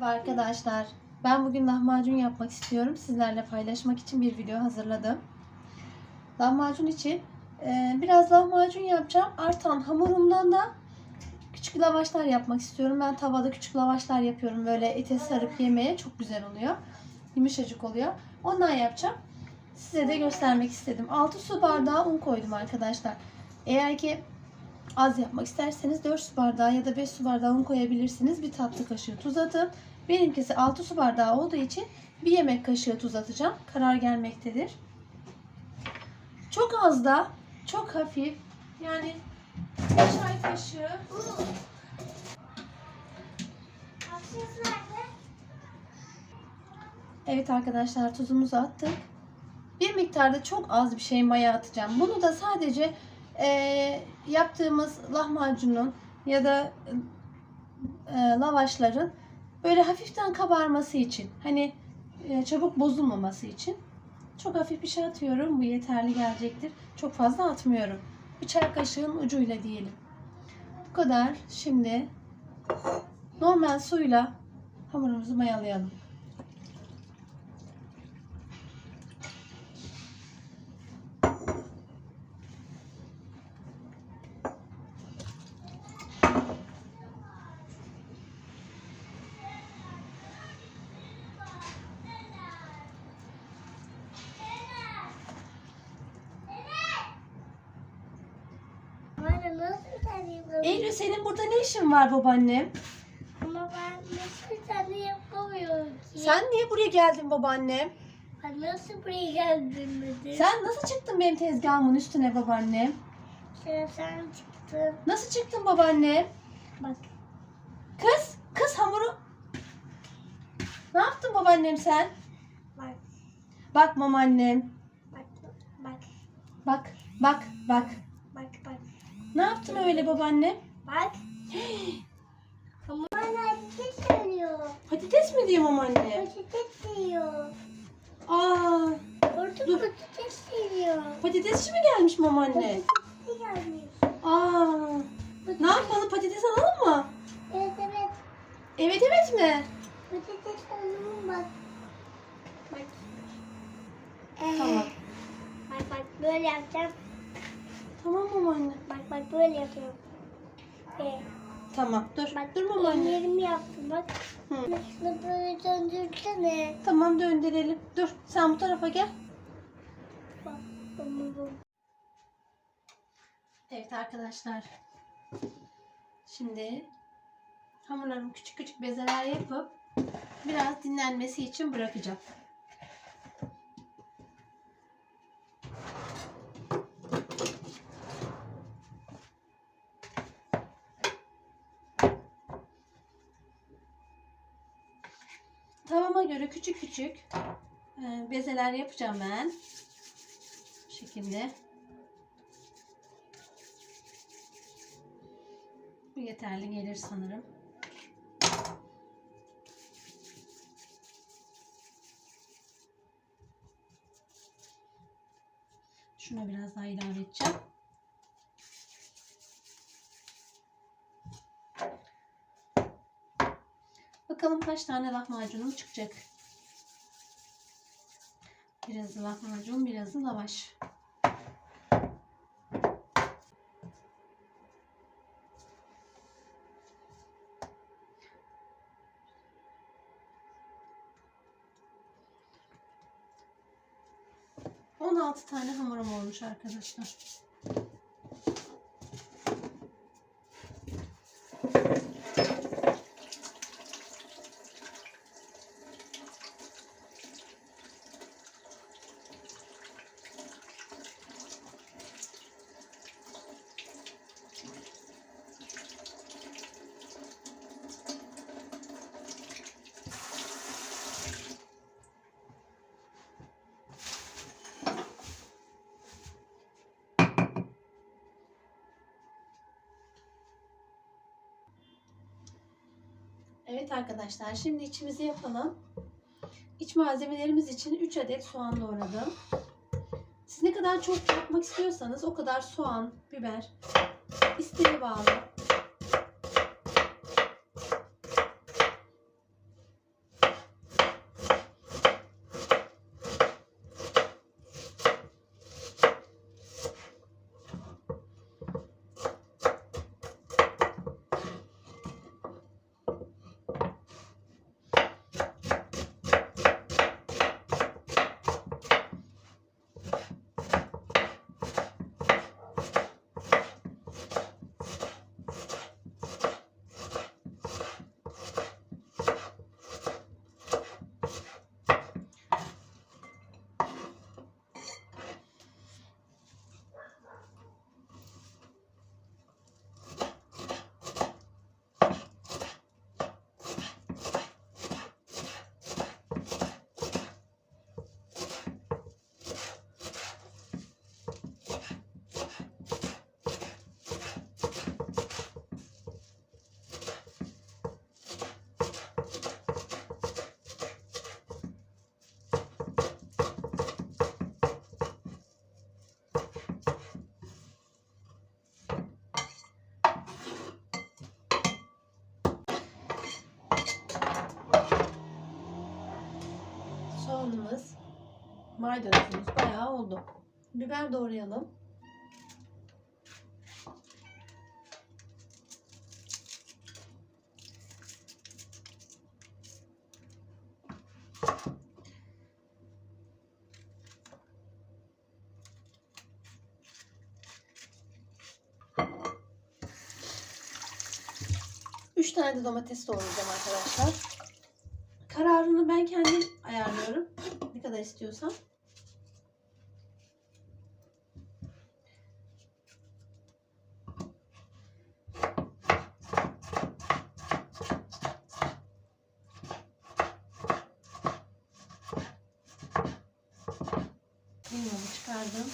Merhaba arkadaşlar. Ben bugün lahmacun yapmak istiyorum. Sizlerle paylaşmak için bir video hazırladım. Lahmacun için e, biraz lahmacun yapacağım. Artan hamurumdan da küçük lavaşlar yapmak istiyorum. Ben tavada küçük lavaşlar yapıyorum. Böyle ete sarıp yemeye çok güzel oluyor. Yumuşacık oluyor. Ondan yapacağım. Size de göstermek istedim. 6 su bardağı un koydum arkadaşlar. Eğer ki az yapmak isterseniz 4 su bardağı ya da 5 su bardağı un koyabilirsiniz. Bir tatlı kaşığı tuz atın. Benimkisi 6 su bardağı olduğu için bir yemek kaşığı tuz atacağım. Karar gelmektedir. Çok az da çok hafif yani çay kaşığı Evet arkadaşlar tuzumuzu attık. Bir miktarda çok az bir şey maya atacağım. Bunu da sadece eee, yaptığımız lahmacunun ya da eee, lavaşların böyle hafiften kabarması için. Hani eee, çabuk bozulmaması için. Çok hafif bir şey atıyorum. Bu yeterli gelecektir. Çok fazla atmıyorum. Bir çay kaşığın ucuyla diyelim. Bu kadar. Şimdi normal suyla hamurumuzu mayalayalım. Bana nasıl bir tane yapamıyorum? Eylül senin burada ne işin var babaannem? Ama ben nasıl bir tane yapamıyorum ki? Sen niye buraya geldin babaannem? Ben nasıl buraya geldim dedim. Sen nasıl çıktın benim tezgahımın üstüne babaannem? Sen, sen çıktın. Nasıl çıktın babaannem? Bak. Kız, kız hamuru. Ne yaptın babaannem sen? Bak. Bak babaannem. Bak, bak, bak. Bak. Bak. Ne yaptın öyle babaannem? Bak. Ama bana patates söylüyor. Patates mi diyeyim babaannem? Patates diyor. Aa, Orada Dur. patates diyor. patatesçi mi gelmiş babaanne? Patates gelmiş. Aa, ne yapalım patates alalım mı? Evet evet. Evet evet mi? Patates alalım bak. Bak. Tamam. Bak bak böyle yapacağım. Tamam babaanne. Bak bak böyle yapıyorum. Ee, Tamam, dur. bak Dur babaanne. ellerimi yaptım bak. Hı. Şunu böyle döndürsene. Tamam döndürelim. Dur, sen bu tarafa gel. Bak. Bunu bu. Evet arkadaşlar. Şimdi hamurlarımı küçük küçük bezeler yapıp biraz dinlenmesi için bırakacağım. Göre küçük küçük e, bezeler yapacağım ben. Bu şekilde. Bu yeterli gelir sanırım. Şuna biraz daha ilave edeceğim. Bakalım kaç tane lahmacunum çıkacak. Birazı lahmacun, birazı lavaş. On altı tane hamurum olmuş arkadaşlar. Evet arkadaşlar şimdi içimizi yapalım. İç malzemelerimiz için 3 adet soğan doğradım. Siz ne kadar çok yapmak istiyorsanız o kadar soğan, biber isteğe bağlı. Maydanozumuz bayağı oldu. Biber doğrayalım. Üç tane de domates doğrayacağım arkadaşlar. Kararını ben kendim ayarlıyorum. Ne kadar istiyorsam. pardon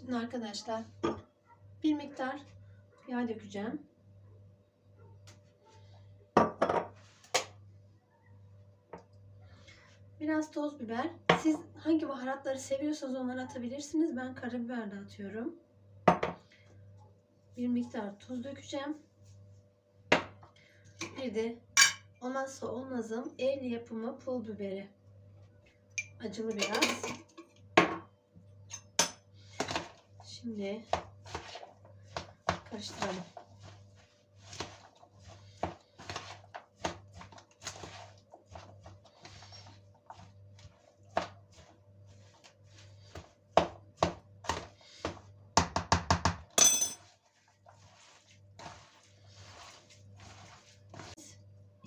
Şimdi arkadaşlar bir miktar yağ dökeceğim. Biraz toz biber. Siz hangi baharatları seviyorsanız onları atabilirsiniz. Ben karabiber de atıyorum. Bir miktar tuz dökeceğim. Bir de olmazsa olmazım evli yapımı pul biberi. Acılı biraz. Şimdi karıştıralım.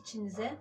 İçinize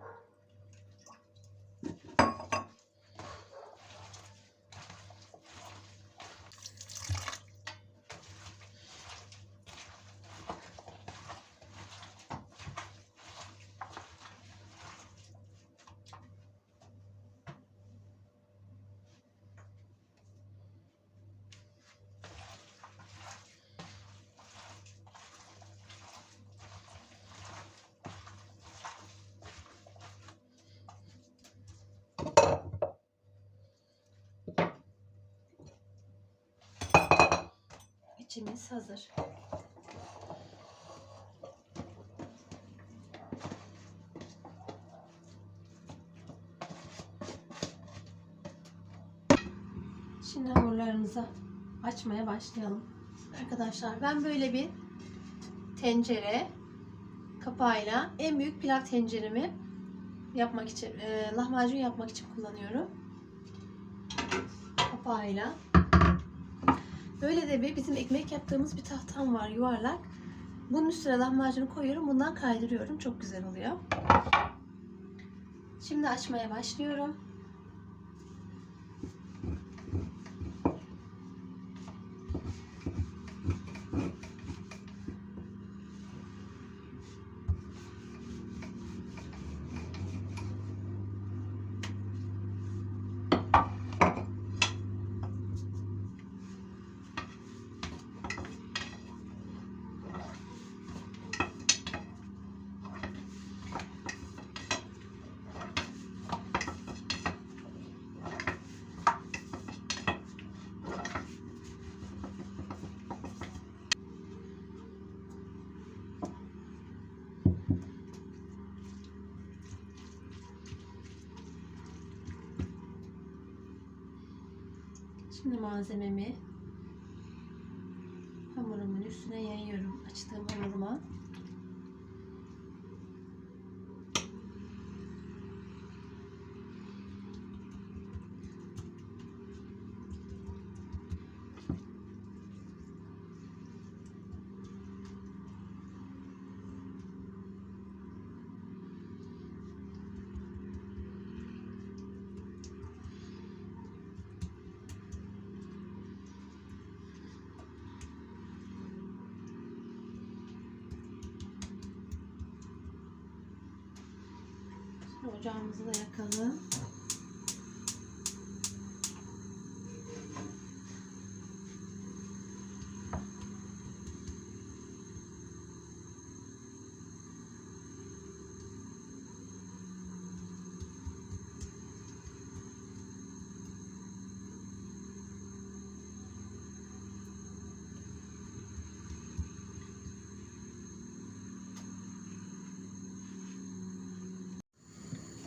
içimiz hazır. Şimdi hamurlarımızı açmaya başlayalım. Arkadaşlar ben böyle bir tencere kapağıyla en büyük pilav tenceremi yapmak için, e, lahmacun yapmak için kullanıyorum. Kapağıyla. Böyle de bir bizim ekmek yaptığımız bir tahtam var yuvarlak. Bunun üstüne lahmacunu koyuyorum. Bundan kaydırıyorum. Çok güzel oluyor. Şimdi açmaya başlıyorum. Şimdi malzememi hamurumun üstüne yayıyorum. Açtığım hamuruma. Ocağımızı da yakalım.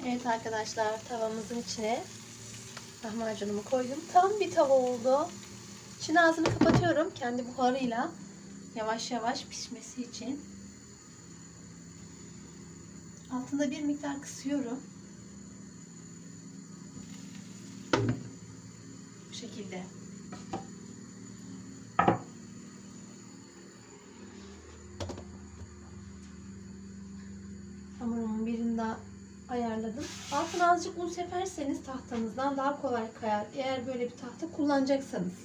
Evet arkadaşlar tavamızın içine lahmacunumu koydum. Tam bir tava oldu. Şimdi ağzını kapatıyorum kendi buharıyla yavaş yavaş pişmesi için. Altında bir miktar kısıyorum. Bu şekilde. Hamurumun birini daha ayarladım. Altına azıcık un seperseniz tahtanızdan daha kolay kayar. Eğer böyle bir tahta kullanacaksanız.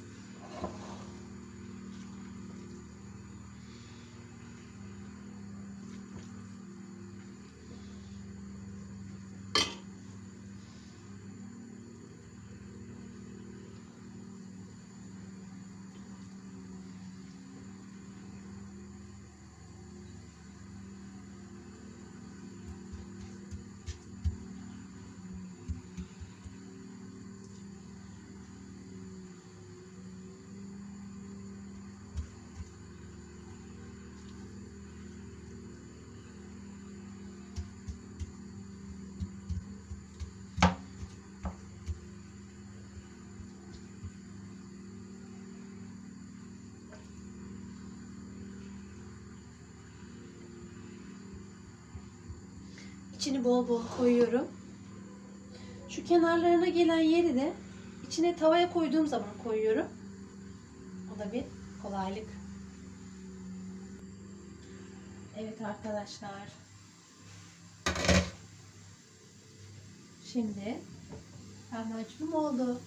İçini bol bol koyuyorum. Şu kenarlarına gelen yeri de içine tavaya koyduğum zaman koyuyorum. O da bir kolaylık. Evet arkadaşlar. Şimdi lahmacunum oldu.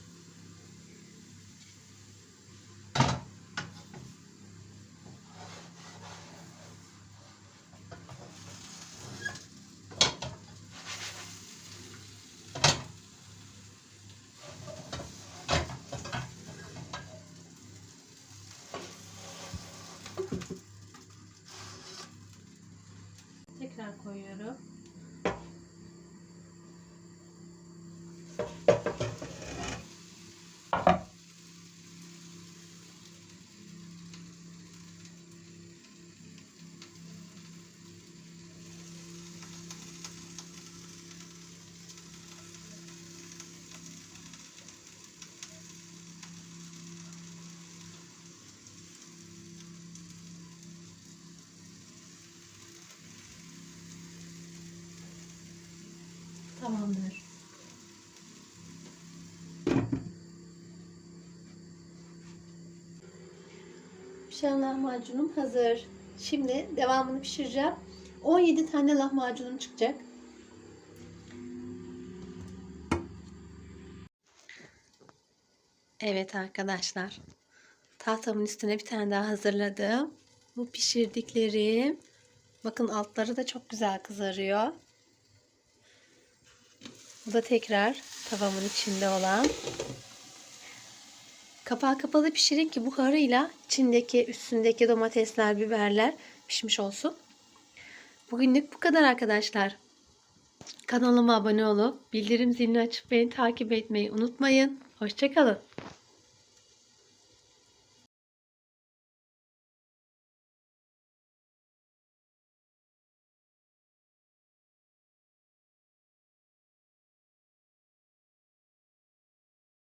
Tekrar koyuyorum. Tamamdır. Pişen lahmacunum hazır. Şimdi devamını pişireceğim. 17 tane lahmacunum çıkacak. Evet arkadaşlar. Tahtamın üstüne bir tane daha hazırladım. Bu pişirdiklerim. Bakın altları da çok güzel kızarıyor. Bu da tekrar tavamın içinde olan. Kapağı kapalı pişirin ki buharıyla içindeki üstündeki domatesler, biberler pişmiş olsun. Bugünlük bu kadar arkadaşlar. Kanalıma abone olup bildirim zilini açıp beni takip etmeyi unutmayın. Hoşçakalın.